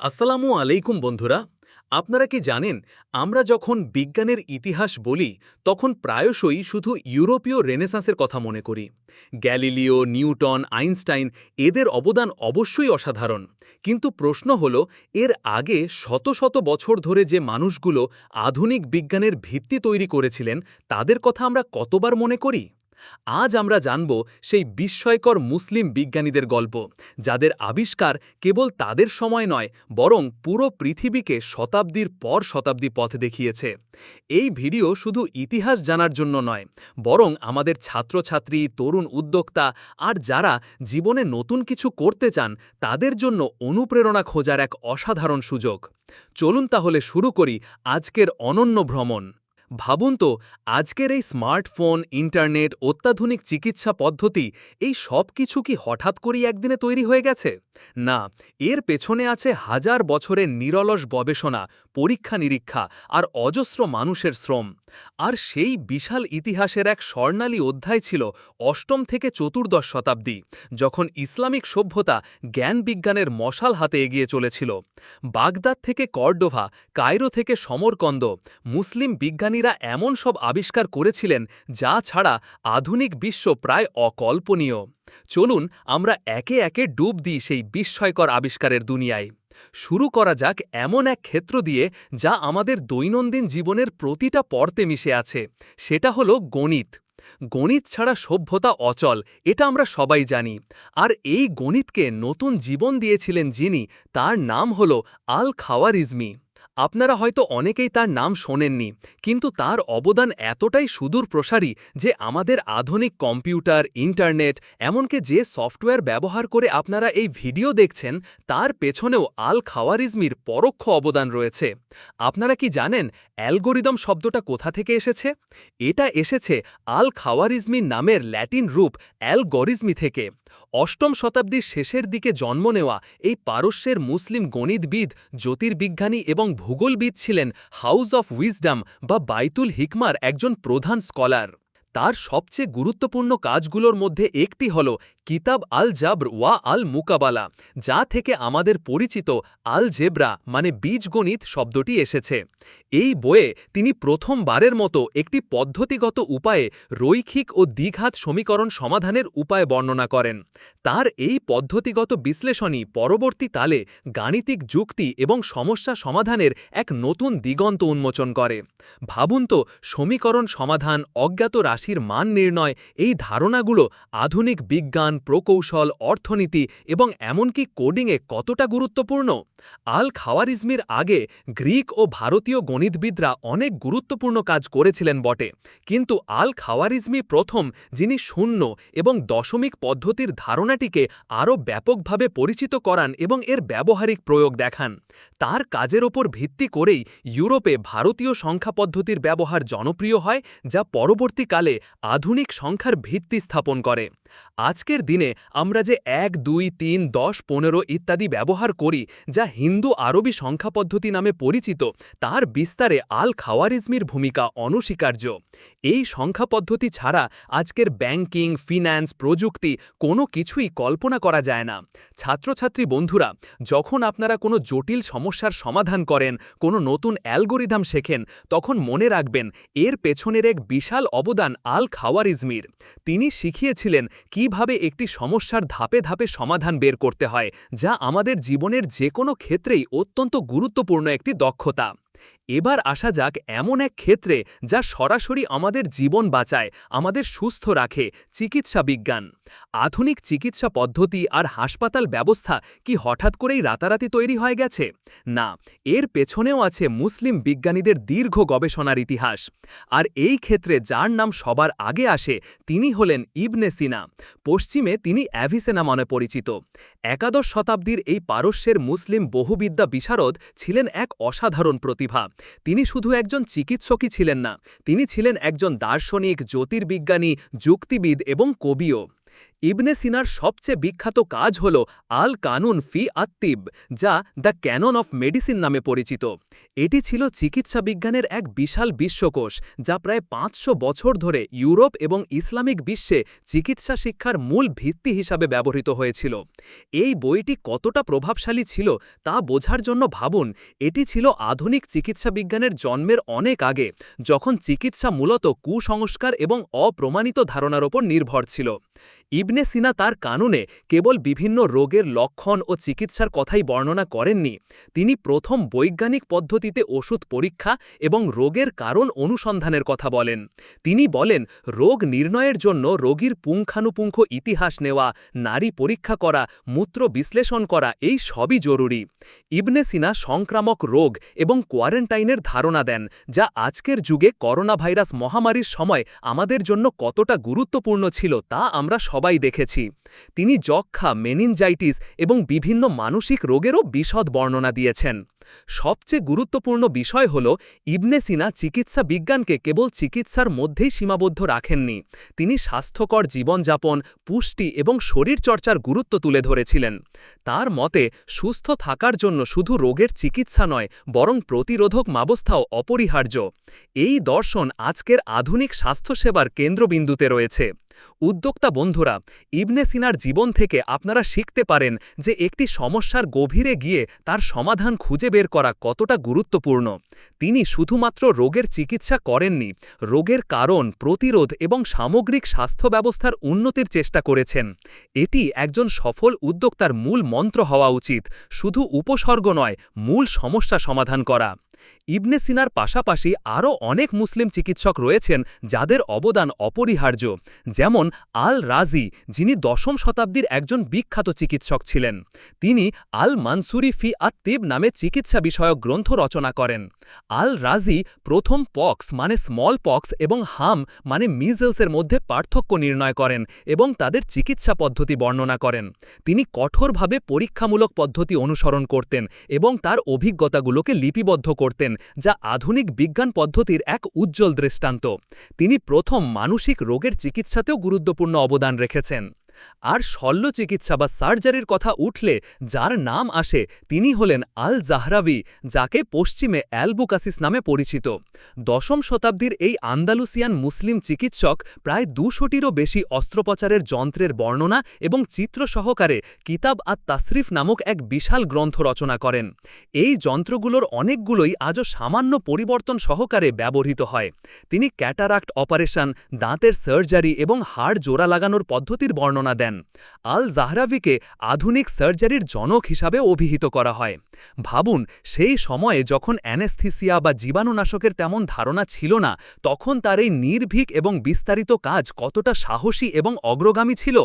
আসসালামু আলাইকুম, বন্ধুরা। আপনারা কি জানেন, আমরা যখন বিজ্ঞানের ইতিহাস বলি, তখন প্রায়শই শুধু ইউরোপীয় রেনেসাঁসের কথা মনে করি। গ্যালিলিও, নিউটন, আইনস্টাইন, এদের অবদান অবশ্যই অসাধারণ। কিন্তু প্রশ্ন হল, এর আগে শত শত বছর ধরে যে মানুষগুলো আধুনিক বিজ্ঞানের ভিত্তি তৈরি করেছিলেন, তাদের কথা আমরা কতবার মনে করি? আজ আমরা জানব সেই বিস্ময়কর মুসলিম বিজ্ঞানীদের গল্প, যাদের আবিষ্কার কেবল তাদের সময় নয়, বরং পুরো পৃথিবীকে শতাব্দীর পর শতাব্দী পথ দেখিয়েছে। এই ভিডিও শুধু ইতিহাস জানার জন্য নয়, বরং আমাদের ছাত্রছাত্রী, তরুণ উদ্যোক্তা আর যারা জীবনে নতুন কিছু করতে চান, তাদের জন্য অনুপ্রেরণা খোঁজার এক অসাধারণ সুযোগ। চলুন তাহলে শুরু করি আজকের অনন্য ভ্রমণ। ভাবুন তো, আজকের এই স্মার্টফোন, ইন্টারনেট, অত্যাধুনিক চিকিৎসা পদ্ধতি, এই সব কিছু কি হঠাৎ করেই একদিনে তৈরি হয়ে গেছে? না, এর পেছনে আছে হাজার বছরের নিরলস গবেষণা পরীক্ষা নিরীক্ষা আর অজস্র মানুষের শ্রম। আর সেই বিশাল ইতিহাসের এক স্বর্ণালী অধ্যায় ছিল অষ্টম থেকে চতুর্দশ শতাব্দী, যখন ইসলামিক সভ্যতা জ্ঞান বিজ্ঞানের মশাল হাতে এগিয়ে চলেছিল। বাগদাদ থেকে কর্ডোভা, কায়রো থেকে সমরকন্দ মুসলিম বিজ্ঞানীরা এমন সব আবিষ্কার করেছিলেন যা ছাড়া আধুনিক বিশ্ব প্রায় অকল্পনীয়। চলুন আমরা একে একে ডুব দিই সেই বিস্ময়কর আবিষ্কারের দুনিয়ায়। শুরু করা যাক এমন এক ক্ষেত্র দিয়ে যা আমাদের দৈনন্দিন জীবনের প্রতিটা পর্তে মিশে আছে। সেটা হলো গণিত। গণিত ছাড়া সভ্যতা অচল, এটা আমরা সবাই জানি। আর এই গণিতকে নতুন জীবন দিয়েছিলেন যিনি, তার নাম হল আল খাওয়ারিজমি আপনারা হয়তো অনেকেই তার নাম শোনেননি, কিন্তু তার অবদান এতটাই সুদূর প্রসারী যে আমাদের আধুনিক কম্পিউটার, ইন্টারনেট, এমনকি যে সফটওয়্যার ব্যবহার করে আপনারা এই ভিডিও দেখছেন, তার পেছনেও আল খাওয়ারিজমির পরোক্ষ অবদান রয়েছে। আপনারা কি জানেন অ্যালগোরিদম শব্দটা কোথা থেকে এসেছে? এটা এসেছে আল খাওয়ারিজমি নামের ল্যাটিন রূপ অ্যালগরিজমি থেকে। অষ্টম শতাব্দীর শেষের দিকে জন্ম নেওয়া এই পারস্যের মুসলিম গণিতবিদ, জ্যোতির্বিজ্ঞানী এবং ভূগোলবিদ ছিলেন হাউস অফ উইজডাম বা বাইতুল হিকমার একজন প্রধান স্কলার। তার সবচেয়ে গুরুত্বপূর্ণ কাজগুলোর মধ্যে একটি হল কিতাব আল জাবর ওয়া আল মুকাবালা যা থেকে আমাদের পরিচিত আল জেব্রা মানে বীজগণিত শব্দটি এসেছে। এই বইয়ে তিনি প্রথমবারের মতো একটি পদ্ধতিগত উপায়ে রৈখিক ও দ্বিঘাত সমীকরণ সমাধানের উপায় বর্ণনা করেন। তার এই পদ্ধতিগত বিশ্লেষণই পরবর্তী তালে গাণিতিক যুক্তি এবং সমস্যা সমাধানের এক নতুন দিগন্ত উন্মোচন করে। ভাবুন তো, সমীকরণ সমাধান অজ্ঞাত রাশির মান নির্ণয়, এই ধারণাগুলো আধুনিক বিজ্ঞান প্রকৌশল, অর্থনীতি এবং এমনকি কোডিংয়ে কতটা গুরুত্বপূর্ণ? আল খাওয়ারিজমির আগে গ্রিক ও ভারতীয় গণিতবিদরা অনেক গুরুত্বপূর্ণ কাজ করেছিলেন বটে। কিন্তু আল খাওয়ারিজমি প্রথম, যিনি শূন্য এবং দশমিক পদ্ধতির ধারণাটিকে আরও ব্যাপকভাবে পরিচিত করান এবং এর ব্যবহারিক প্রয়োগ দেখান। তার কাজের ওপর ভিত্তি করেই ইউরোপে ভারতীয় সংখ্যা পদ্ধতির ব্যবহার জনপ্রিয় হয়, যা পরবর্তীকালে আধুনিক সংখ্যার ভিত্তি স্থাপন করে। আজকের দিনে আমরা যে এক, দুই, তিন, দশ, পনেরো ইত্যাদি ব্যবহার করি, যা হিন্দু আরবি সংখ্যা পদ্ধতি নামে পরিচিত, তার বিস্তারে আল খাওয়ারিজমির ভূমিকা অনস্বীকার্য। এই সংখ্যা পদ্ধতি ছাড়া আজকের ব্যাংকিং, ফিন্যান্স, প্রযুক্তি কোনো কিছুই কল্পনা করা যায় না। ছাত্রছাত্রী বন্ধুরা, যখন আপনারা কোনো জটিল সমস্যার সমাধান করেন, কোনো নতুন অ্যালগোরিধাম শেখেন, তখন মনে রাখবেন এর পেছনের এক বিশাল অবদান আল খাওয়ারিজমির। তিনি শিখিয়েছিলেন কীভাবে একটি সমস্যার ধাপে ধাপে সমাধান বের করতে হয়, যা আমাদের জীবনের যে কোনো ক্ষেত্রেই অত্যন্ত গুরুত্বপূর্ণ একটি দক্ষতা। এবার আসা যাক এমন এক ক্ষেত্রে যা সরাসরি আমাদের জীবন বাঁচায়, আমাদের সুস্থ রাখে, চিকিৎসা বিজ্ঞান। আধুনিক চিকিৎসা পদ্ধতি আর হাসপাতাল ব্যবস্থা কি হঠাৎ করেই রাতারাতি তৈরি হয়ে গেছে? না, এর পেছনেও আছে মুসলিম বিজ্ঞানীদের দীর্ঘ গবেষণার ইতিহাস। আর এই ক্ষেত্রে যার নাম সবার আগে আসে, তিনি হলেন ইবনে সিনা। পশ্চিমে তিনি অ্যাভিসেনা মনে পরিচিত। একাদশ শতাব্দীর এই পারস্যের মুসলিম বহুবিদ্যা বিশারদ ছিলেন এক অসাধারণ প্রতিভা। তিনি শুধু একজন চিকিৎসকই ছিলেন না তিনি ছিলেন একজন দার্শনিক জ্যোতির্বিজ্ঞানী যুক্তিবিদ এবং কবিও। ইবনে সিনার সবচেয়ে বিখ্যাত কাজ হল আল কানুন ফি আত্তিব, যা দ্য ক্যানন অফ মেডিসিন নামে পরিচিত। এটি ছিল চিকিৎসা বিজ্ঞানের এক বিশাল বিশ্বকোষ, যা প্রায় পাঁচশো বছর ধরে ইউরোপ এবং ইসলামিক বিশ্বে চিকিৎসা শিক্ষার মূল ভিত্তি হিসাবে ব্যবহৃত হয়েছিল। এই বইটি কতটা প্রভাবশালী ছিল তা বোঝার জন্য ভাবুন, এটি ছিল আধুনিক চিকিৎসা বিজ্ঞানের জন্মের অনেক আগে, যখন চিকিৎসা মূলত কুসংস্কার এবং অপ্রমাণিত ধারণার ওপর নির্ভর ছিল। ইবনে সিনা তার কানুনে কেবল বিভিন্ন রোগের লক্ষণ ও চিকিৎসার কথাই বর্ণনা করেননি। তিনি প্রথম বৈজ্ঞানিক পদ্ধতিতে ওষুধ পরীক্ষা এবং রোগের কারণ অনুসন্ধানের কথা বলেন। তিনি বলেন, রোগ নির্ণয়ের জন্য রোগীর পুঙ্খানুপুঙ্খ ইতিহাস নেওয়া, নারী পরীক্ষা করা, মূত্র বিশ্লেষণ করা, এই সবই জরুরি। ইবনে সিনা সংক্রামক রোগ এবং কোয়ারেন্টাইনের ধারণা দেন, যা আজকের যুগে করোনা ভাইরাস মহামারীর সময় আমাদের জন্য কতটা গুরুত্বপূর্ণ ছিল তা আমরা সবাই দেখেছি। তিনি যক্ষা মেনিনজাইটিস এবং বিভিন্ন মানসিক রোগেরও বিশদ বর্ণনা দিয়েছেন। সবচেয়ে গুরুত্বপূর্ণ বিষয় হল, ইবনে সিনা চিকিৎসা বিজ্ঞানকে কেবল চিকিৎসার মধ্যেই সীমাবদ্ধ রাখেননি। তিনি স্বাস্থ্যকর জীবনযাপন, পুষ্টি এবং শরীরচর্চার গুরুত্ব তুলে ধরেছিলেন। তার মতে, সুস্থ থাকার জন্য শুধু রোগের চিকিৎসা নয়, বরং প্রতিরোধক ব্যবস্থাও অপরিহার্য। এই দর্শন আজকের আধুনিক স্বাস্থ্যসেবার কেন্দ্রবিন্দুতে রয়েছে। উদ্যোক্তা বন্ধুরা, ইবনে সিনার জীবন থেকে আপনারা শিখতে পারেন যে একটি সমস্যার গভীরে গিয়ে তার সমাধান খুঁজে বের করা কতটা গুরুত্বপূর্ণ? তিনি শুধুমাত্র রোগের চিকিৎসা করেননি, রোগের কারণ, প্রতিরোধ এবং সামগ্রিক স্বাস্থ্য ব্যবস্থার উন্নতির চেষ্টা করেছেন। এটি একজন সফল উদ্যোক্তার মূল মন্ত্র হওয়া উচিত, শুধু উপসর্গ নয়, মূল সমস্যা সমাধান করা। ইবনে সিনার পাশাপাশি আরও অনেক মুসলিম চিকিৎসক রয়েছেন যাদের অবদান অপরিহার্য, যেমন আল রাজি, যিনি দশম শতাব্দীর একজন বিখ্যাত চিকিৎসক ছিলেন। তিনি আল মানসুরি ফি আত্তিব নামে চিকিৎসা বিষয়ক গ্রন্থ রচনা করেন। আল রাজি প্রথম পক্স মানে স্মল পক্স এবং হাম মানে মিজেলসের মধ্যে পার্থক্য নির্ণয় করেন এবং তাদের চিকিৎসা পদ্ধতি বর্ণনা করেন। তিনি কঠোরভাবে পরীক্ষামূলক পদ্ধতি অনুসরণ করতেন এবং তার অভিজ্ঞতাগুলোকে লিপিবদ্ধ করতেন। যা আধুনিক বিজ্ঞান পদ্ধতির এক উজ্জ্বল দৃষ্টান্ত। তিনি প্রথম মানসিক রোগের চিকিৎসাতেও গুরুত্বপূর্ণ অবদান রেখেছেন। আর শল্য চিকিৎসা বা সার্জারির কথা উঠলে যার নাম আসে তিনি হলেন আল জাহরাবি, যাকে পশ্চিমে অ্যালবুকাসিস নামে পরিচিত। দশম শতাব্দীর এই আন্দালুসিয়ান মুসলিম চিকিৎসক প্রায় দুশোটিরও বেশি অস্ত্রোপচারের যন্ত্রের বর্ণনা এবং চিত্র সহকারে কিতাব আর তাসরিফ নামক এক বিশাল গ্রন্থ রচনা করেন। এই যন্ত্রগুলোর অনেকগুলোই আজও সামান্য পরিবর্তন সহকারে ব্যবহৃত হয়। তিনি ক্যাটারাক্ট অপারেশন, দাঁতের সার্জারি এবং হাড় জোড়া লাগানোর পদ্ধতির বর্ণনা বর্ণনা দেন। আল জাহরাভিকে আধুনিক সার্জারির জনক হিসাবে অভিহিত করা হয়। ভাবুন, সেই সময়ে যখন অ্যানেস্থিসিয়া বা জীবাণুনাশকের তেমন ধারণা ছিল না, তখন তার এই নির্ভীক এবং বিস্তারিত কাজ কতটা সাহসী এবং অগ্রগামী ছিল?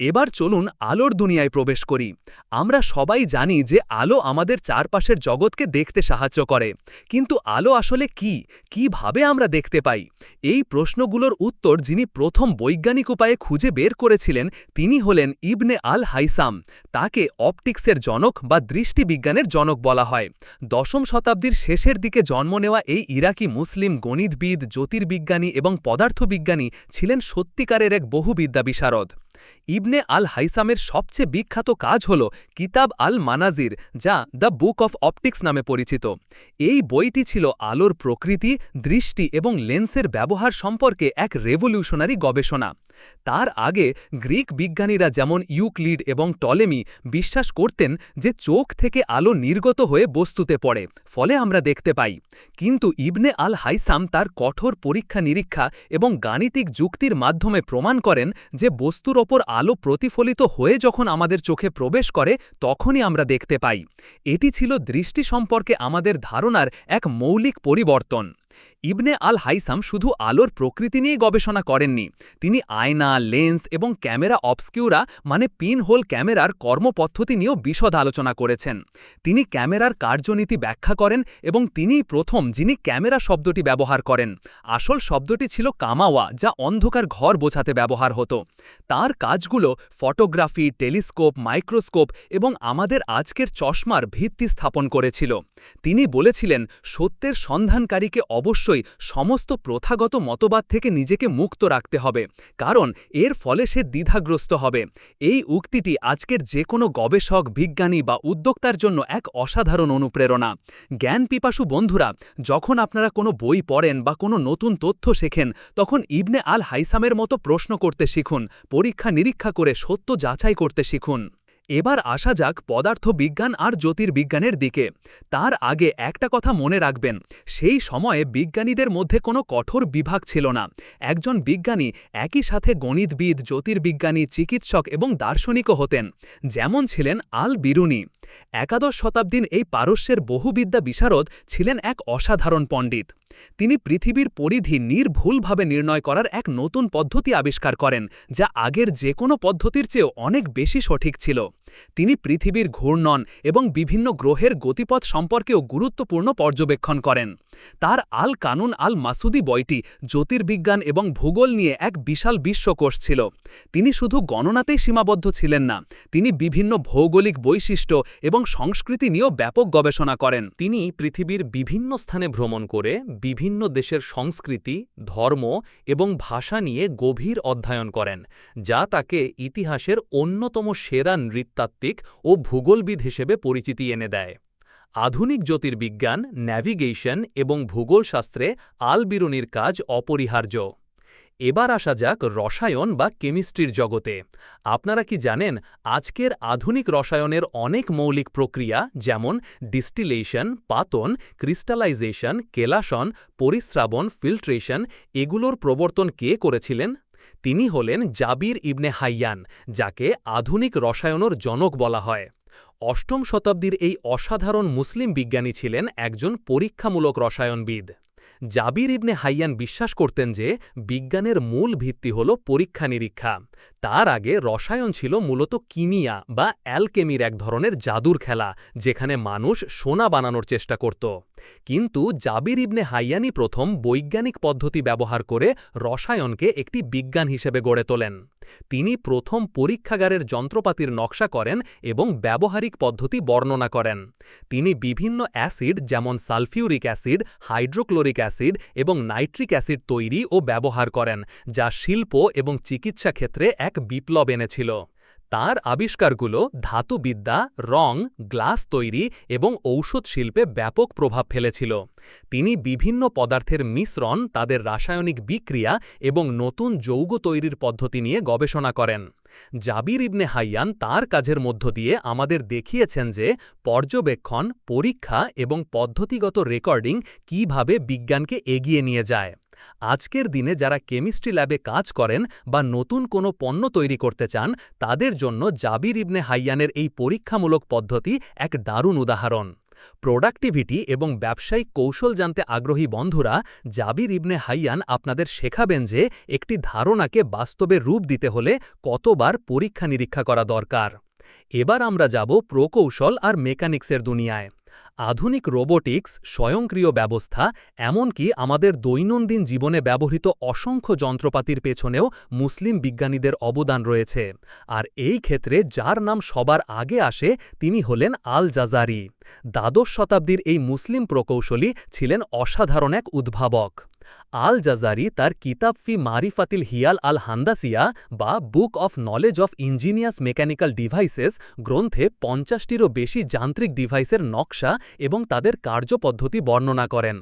এবার চলুন আলোর দুনিয়ায় প্রবেশ করি। আমরা সবাই জানি যে আলো আমাদের চারপাশের জগৎকে দেখতে সাহায্য করে। কিন্তু আলো আসলে কি? কীভাবে আমরা দেখতে পাই? এই প্রশ্নগুলোর উত্তর যিনি প্রথম বৈজ্ঞানিক উপায়ে খুঁজে বের করেছিলেন, তিনি হলেন ইবনে আল হাইসাম তাকে অপটিক্সের জনক বা দৃষ্টিবিজ্ঞানের জনক বলা হয়। দশম শতাব্দীর শেষের দিকে জন্ম নেওয়া এই ইরাকি মুসলিম গণিতবিদ, জ্যোতির্বিজ্ঞানী এবং পদার্থবিজ্ঞানী ছিলেন সত্যিকারের এক বহুবিদ্যা বিশারদ। ইবনে আল হাইসামের সবচেয়ে বিখ্যাত কাজ হল কিতাব আল মানাজির যা দ্য বুক অফ অপটিক্স নামে পরিচিত। এই বইটি ছিল আলোর প্রকৃতি, দৃষ্টি এবং লেন্সের ব্যবহার সম্পর্কে এক রেভলিউশনারি গবেষণা। তার আগে গ্রিক বিজ্ঞানীরা যেমন ইউক্লিড এবং টলেমি বিশ্বাস করতেন যে চোখ থেকে আলো নির্গত হয়ে বস্তুতে পড়ে, ফলে আমরা দেখতে পাই। কিন্তু ইবনে আল হাইসাম তার কঠোর পরীক্ষা নিরীক্ষা এবং গাণিতিক যুক্তির মাধ্যমে প্রমাণ করেন যে বস্তুর ওপর আলো প্রতিফলিত হয়ে যখন আমাদের চোখে প্রবেশ করে, তখনই আমরা দেখতে পাই। এটি ছিল দৃষ্টি সম্পর্কে আমাদের ধারণার এক মৌলিক পরিবর্তন। ইবনে আল হাইসাম শুধু আলোর প্রকৃতি নিয়ে গবেষণা করেননি। তিনি আয়না, লেন্স এবং ক্যামেরা অবস্কিউরা মানে পিন হোল ক্যামেরার কর্মপদ্ধতি নিয়েও বিশদ আলোচনা করেছেন। তিনি ক্যামেরার কার্যনীতি ব্যাখ্যা করেন এবং তিনিই প্রথম যিনি ক্যামেরা শব্দটি ব্যবহার করেন। আসল শব্দটি ছিল কামাওয়া, যা অন্ধকার ঘর বোঝাতে ব্যবহার হতো। তার কাজগুলো ফটোগ্রাফি, টেলিস্কোপ, মাইক্রোস্কোপ এবং আমাদের আজকের চশমার ভিত্তি স্থাপন করেছিল। তিনি বলেছিলেন, সত্যের সন্ধানকারীকে অবশ্যই সমস্ত প্রথাগত মতবাদ থেকে নিজেকে মুক্ত রাখতে হবে, কারণ এর ফলে সে দ্বিধাগ্রস্ত হবে। এই উক্তিটি আজকের যে কোনো গবেষক, বিজ্ঞানী বা উদ্যোক্তার জন্য এক অসাধারণ অনুপ্রেরণা। জ্ঞান পিপাসু বন্ধুরা, যখন আপনারা কোনো বই পড়েন বা কোনো নতুন তথ্য শেখেন, তখন ইবনে আল হাইসামের মতো প্রশ্ন করতে শিখুন পরীক্ষা নিরীক্ষা করে সত্য যাচাই করতে শিখুন। এবার আসা যাক পদার্থবিজ্ঞান আর জ্যোতির্বিজ্ঞানের দিকে। তার আগে একটা কথা মনে রাখবেন, সেই সময়ে বিজ্ঞানীদের মধ্যে কোনো কঠোর বিভাগ ছিল না। একজন বিজ্ঞানী একই সাথে গণিতবিদ, জ্যোতির্বিজ্ঞানী, চিকিৎসক এবং দার্শনিকও হতেন, যেমন ছিলেন আল বিরুনি। একাদশ শতাব্দীর এই পারস্যের বহুবিদ্যা বিশারদ ছিলেন এক অসাধারণ পণ্ডিত। তিনি পৃথিবীর পরিধি নির্ভুলভাবে নির্ণয় করার এক নতুন পদ্ধতি আবিষ্কার করেন, যা আগের যে কোনো পদ্ধতির চেয়েও অনেক বেশি সঠিক ছিল। তিনি পৃথিবীর ঘূর্ণন এবং বিভিন্ন গ্রহের গতিপথ সম্পর্কেও গুরুত্বপূর্ণ পর্যবেক্ষণ করেন। তার আল কানুন আল মাসুদি বইটি জ্যোতির্বিজ্ঞান এবং ভূগোল নিয়ে এক বিশাল বিশ্বকোষ ছিল। তিনি শুধু গণনাতেই সীমাবদ্ধ ছিলেন না, তিনি বিভিন্ন ভৌগোলিক বৈশিষ্ট্য এবং সংস্কৃতি নিয়েও ব্যাপক গবেষণা করেন। তিনি পৃথিবীর বিভিন্ন স্থানে ভ্রমণ করে বিভিন্ন দেশের সংস্কৃতি, ধর্ম এবং ভাষা নিয়ে গভীর অধ্যয়ন করেন, যা তাকে ইতিহাসের অন্যতম সেরা নৃতাত্ত্বিক ও ভূগোলবিদ হিসেবে পরিচিতি এনে দেয়। আধুনিক জ্যোতির্বিজ্ঞান, ন্যাভিগেশন এবং ভূগোলশাস্ত্রে আলবিরুনির কাজ অপরিহার্য। এবার আসা যাক রসায়ন বা কেমিস্ট্রির জগতে। আপনারা কি জানেন, আজকের আধুনিক রসায়নের অনেক মৌলিক প্রক্রিয়া যেমন ডিস্টিলেশন, পাতন, ক্রিস্টালাইজেশন, কেলাসন পরিস্রাবণ ফিল্ট্রেশন, এগুলোর প্রবর্তন কে করেছিলেন? তিনি হলেন জাবির ইবনে হাইয়ান, যাকে আধুনিক রসায়নের জনক বলা হয়। অষ্টম শতাব্দীর এই অসাধারণ মুসলিম বিজ্ঞানী ছিলেন একজন পরীক্ষামূলক রসায়নবিদ। জাবির ইবনে হাইয়ান বিশ্বাস করতেন যে, বিজ্ঞানের মূল ভিত্তি হল পরীক্ষা নিরীক্ষা। তার আগে রসায়ন ছিল মূলত কিমিয়া বা অ্যালকেমির এক ধরনের জাদুর খেলা, যেখানে মানুষ সোনা বানানোর চেষ্টা করত। কিন্তু জাবির ইবনে হাইয়ানি প্রথম বৈজ্ঞানিক পদ্ধতি ব্যবহার করে রসায়নকে একটি বিজ্ঞান হিসেবে গড়ে তোলেন। তিনি প্রথম পরীক্ষাগারের যন্ত্রপাতির নকশা করেন এবং ব্যবহারিক পদ্ধতি বর্ণনা করেন। তিনি বিভিন্ন অ্যাসিড যেমন সালফিউরিক অ্যাসিড, হাইড্রোক্লোরিক অ্যাসিড এবং নাইট্রিক অ্যাসিড তৈরি ও ব্যবহার করেন, যা শিল্প এবং চিকিৎসা ক্ষেত্রে এক বিপ্লব এনেছিল। তার আবিষ্কারগুলো ধাতুবিদ্যা, রং, গ্লাস তৈরি এবং ঔষধ শিল্পে ব্যাপক প্রভাব ফেলেছিল। তিনি বিভিন্ন পদার্থের মিশ্রণ, তাদের রাসায়নিক বিক্রিয়া এবং নতুন যৌগ তৈরির পদ্ধতি নিয়ে গবেষণা করেন। জাবির ইবনে হাইয়ান তার কাজের মধ্য দিয়ে আমাদের দেখিয়েছেন যে পর্যবেক্ষণ, পরীক্ষা এবং পদ্ধতিগত রেকর্ডিং কীভাবে বিজ্ঞানকে এগিয়ে নিয়ে যায়। আজকের দিনে যারা কেমিস্ট্রি ল্যাবে কাজ করেন বা নতুন কোনো পণ্য তৈরি করতে চান, তাদের জন্য জাবির ইবনে হাইয়ানের এই পরীক্ষামূলক পদ্ধতি এক দারুণ উদাহরণ। প্রোডাক্টিভিটি এবং ব্যবসায়িক কৌশল জানতে আগ্রহী বন্ধুরা, জাবির ইবনে হাইয়ান আপনাদের শেখাবেন যে একটি ধারণাকে বাস্তবে রূপ দিতে হলে কতবার পরীক্ষা নিরীক্ষা করা দরকার। এবার আমরা যাব প্রকৌশল আর মেকানিক্সের দুনিয়ায়। আধুনিক রোবোটিক্স, স্বয়ংক্রিয় ব্যবস্থা, এমনকি আমাদের দৈনন্দিন জীবনে ব্যবহৃত অসংখ্য যন্ত্রপাতির পেছনেও মুসলিম বিজ্ঞানীদের অবদান রয়েছে। আর এই ক্ষেত্রে যার নাম সবার আগে আসে তিনি হলেন আল জাজারি। দ্বাদশ শতাব্দীর এই মুসলিম প্রকৌশলী ছিলেন অসাধারণ এক উদ্ভাবক। আল জাজারি তার কিতাব ফি মারিফাতিল হিয়াল আল হান্দাসিয়া বা book of knowledge of ingenious mechanical devices গ্রন্থে পঞ্চাশটিরও বেশি যান্ত্রিক ডিভাইসের নকশা এবং তাদের কার্যপদ্ধতি বর্ণনা করেন।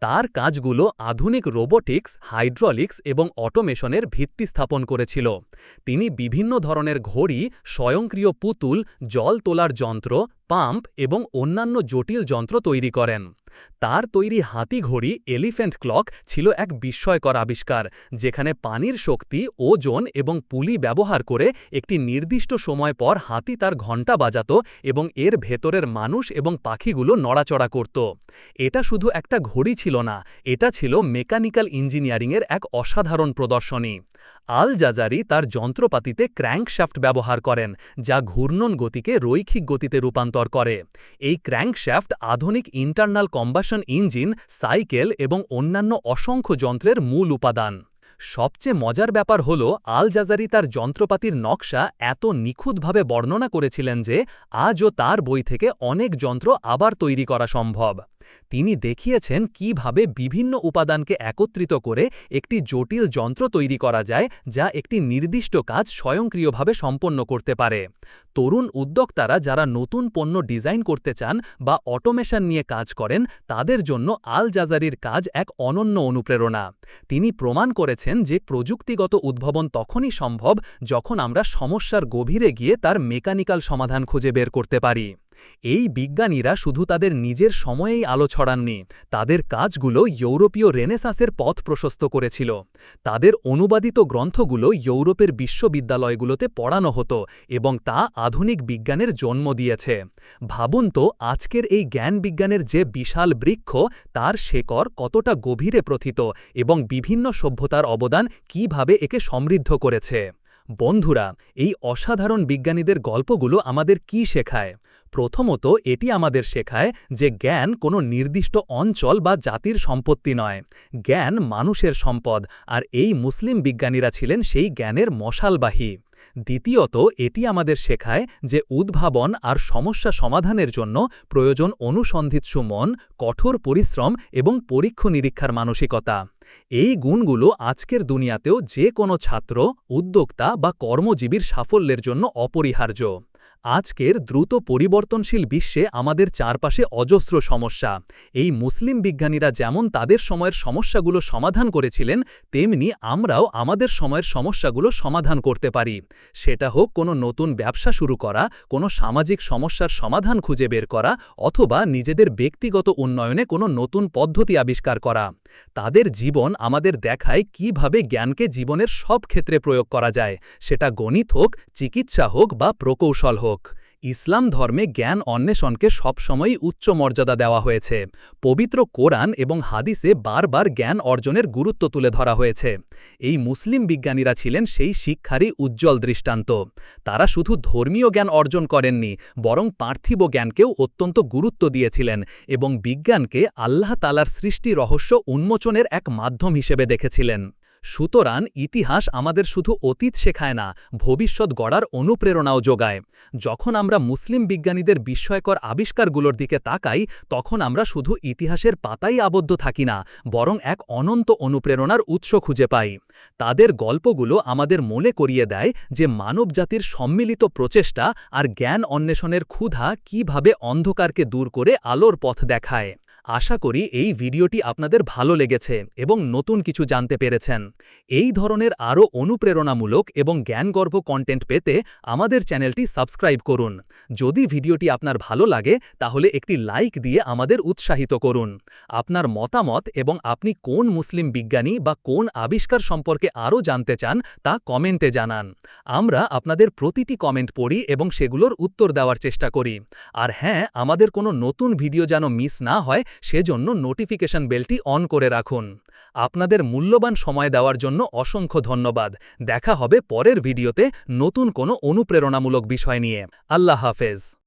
তার কাজগুলো আধুনিক রোবোটিক্স, হাইড্রলিক্স এবং অটোমেশনের ভিত্তি স্থাপন করেছিল। তিনি বিভিন্ন ধরনের ঘড়ি, স্বয়ংক্রিয় পুতুল, জল তোলার যন্ত্র, পাম্প এবং অন্যান্য জটিল যন্ত্র তৈরি করেন। তার তৈরি হাতি ঘড়ি, এলিফ্যান্ট ক্লক ছিল এক বিস্ময়কর আবিষ্কার, যেখানে পানির শক্তি, ওজন এবং পুলি ব্যবহার করে একটি নির্দিষ্ট সময় পর হাতি তার ঘণ্টা বাজাত এবং এর ভেতরের মানুষ এবং পাখিগুলো নড়াচড়া করত। এটা শুধু একটা ঘড়ি ছিল না, এটা ছিল মেকানিক্যাল ইঞ্জিনিয়ারিংয়ের এক অসাধারণ প্রদর্শনী। আল জাজারি তার যন্ত্রপাতিতে ক্র্যাঙ্কশ্যাফট ব্যবহার করেন, যা ঘূর্ণন গতিকে রৈখিক গতিতে রূপান্তর করে। এই ক্র্যাঙ্কশ্যাফট আধুনিক ইন্টারনাল কম্বাসন ইঞ্জিন, সাইকেল এবং অন্যান্য অসংখ্য যন্ত্রের মূল উপাদান। সবচেয়ে মজার ব্যাপার হল, আল জাজারি তার যন্ত্রপাতির নকশা এত নিখুঁতভাবে বর্ণনা করেছিলেন যে, আজও তার বই থেকে অনেক যন্ত্র আবার তৈরি করা সম্ভব। তিনি দেখিয়েছেন কীভাবে বিভিন্ন উপাদানকে একত্রিত করে একটি জটিল যন্ত্র তৈরি করা যায় যা একটি নির্দিষ্ট কাজ স্বয়ংক্রিয়ভাবে সম্পন্ন করতে পারে। তরুণ উদ্যোক্তারা যারা নতুন পণ্য ডিজাইন করতে চান বা অটোমেশন নিয়ে কাজ করেন, তাদের জন্য আল জাজারির কাজ এক অনন্য অনুপ্রেরণা। তিনি প্রমাণ করেছেন যে প্রযুক্তিগত উদ্ভাবন তখনই সম্ভব যখন আমরা সমস্যার গভীরে গিয়ে তার মেকানিক্যাল সমাধান খুঁজে বের করতে পারি। এই বিজ্ঞানীরা শুধু তাদের নিজের সময়েই আলো ছড়াননি, তাদের কাজগুলো ইউরোপীয় রেনেসাঁসের পথ প্রশস্ত করেছিল। তাদের অনুবাদিত গ্রন্থগুলো ইউরোপের বিশ্ববিদ্যালয়গুলোতে পড়ানো হতো এবং তা আধুনিক বিজ্ঞানের জন্ম দিয়েছে। ভাবুন তো, আজকের এই জ্ঞান বিজ্ঞানের যে বিশাল বৃক্ষ, তার শেকড় কতটা গভীরে প্রথিত এবং বিভিন্ন সভ্যতার অবদান কীভাবে একে সমৃদ্ধ করেছে? বন্ধুরা, এই অসাধারণ বিজ্ঞানীদের গল্পগুলো আমাদের কি শেখায়? প্রথমত এটি আমাদের শেখায় যে জ্ঞান কোনো নির্দিষ্ট অঞ্চল বা জাতির সম্পত্তি নয়। জ্ঞান মানুষের সম্পদ, আর এই মুসলিম বিজ্ঞানীরা ছিলেন সেই জ্ঞানের মশালবাহী। দ্বিতীয়ত, এটি আমাদের শেখায় যে উদ্ভাবন আর সমস্যা সমাধানের জন্য প্রয়োজন অনুসন্ধিৎসু মন কঠোর পরিশ্রম এবং পরীক্ষ নিরীক্ষার মানসিকতা। এই গুণগুলো আজকের দুনিয়াতেও যে কোনো ছাত্র, উদ্যোক্তা বা কর্মজীবীর সাফল্যের জন্য অপরিহার্য। আজকের দ্রুত পরিবর্তনশীল বিশ্বে আমাদের চারপাশে অজস্র সমস্যা। এই মুসলিম বিজ্ঞানীরা যেমন তাদের সময়ের সমস্যাগুলো সমাধান করেছিলেন, তেমনি আমরাও আমাদের সময়ের সমস্যাগুলো সমাধান করতে পারি। সেটা হোক কোনো নতুন ব্যবসা শুরু করা, কোনো সামাজিক সমস্যার সমাধান খুঁজে বের করা, অথবা নিজেদের ব্যক্তিগত উন্নয়নে কোনো নতুন পদ্ধতি আবিষ্কার করা। তাদের জীবন আমাদের দেখায় কীভাবে জ্ঞানকে জীবনের সব ক্ষেত্রে প্রয়োগ করা যায়। সেটা গণিত হোক, চিকিৎসা হোক বা প্রকৌশল হোক ইসলাম ধর্মে জ্ঞান অন্বেষণকে সবসময়ই উচ্চ মর্যাদা দেওয়া হয়েছে। পবিত্র কোরআন এবং হাদিসে বারবার জ্ঞান অর্জনের গুরুত্ব তুলে ধরা হয়েছে। এই মুসলিম বিজ্ঞানীরা ছিলেন সেই শিক্ষারই উজ্জ্বল দৃষ্টান্ত। তারা শুধু ধর্মীয় জ্ঞান অর্জন করেননি, বরং পার্থিব জ্ঞানকেও অত্যন্ত গুরুত্ব দিয়েছিলেন এবং বিজ্ঞানকে আল্লাহ তালার সৃষ্টি রহস্য উন্মোচনের এক মাধ্যম হিসেবে দেখেছিলেন। সুতরাং ইতিহাস আমাদের শুধু অতীত শেখায় না, ভবিষ্যৎ গড়ার অনুপ্রেরণাও যোগায়। যখন আমরা মুসলিম বিজ্ঞানীদের বিস্ময়কর আবিষ্কারগুলোর দিকে তাকাই, তখন আমরা শুধু ইতিহাসের পাতাই আবদ্ধ থাকি না, বরং এক অনন্ত অনুপ্রেরণার উৎস খুঁজে পাই। তাদের গল্পগুলো আমাদের মনে করিয়ে দেয় যে মানবজাতির সম্মিলিত প্রচেষ্টা আর জ্ঞান অন্বেষণের ক্ষুধা কীভাবে অন্ধকারকে দূর করে আলোর পথ দেখায়। আশা করি এই ভিডিওটি আপনাদের ভালো লেগেছে এবং নতুন কিছু জানতে পেরেছেন। এই ধরনের আরও অনুপ্রেরণামূলক এবং জ্ঞানগর্ভ কন্টেন্ট পেতে আমাদের চ্যানেলটি সাবস্ক্রাইব করুন। যদি ভিডিওটি আপনার ভালো লাগে, তাহলে একটি লাইক দিয়ে আমাদের উৎসাহিত করুন। আপনার মতামত এবং আপনি কোন মুসলিম বিজ্ঞানী বা কোন আবিষ্কার সম্পর্কে আরও জানতে চান, তা কমেন্টে জানান। আমরা আপনাদের প্রতিটি কমেন্ট পড়ি এবং সেগুলোর উত্তর দেওয়ার চেষ্টা করি। আর হ্যাঁ আমাদের কোনো নতুন ভিডিও যেন মিস না হয় সেজন্য নোটিফিকেশন বেলটি অন করে রাখুন। আপনাদের মূল্যবান সময় দেওয়ার জন্য অসংখ্য ধন্যবাদ। দেখা হবে পরের ভিডিওতে নতুন কোনো অনুপ্রেরণামূলক বিষয় নিয়ে। আল্লাহ হাফেজ।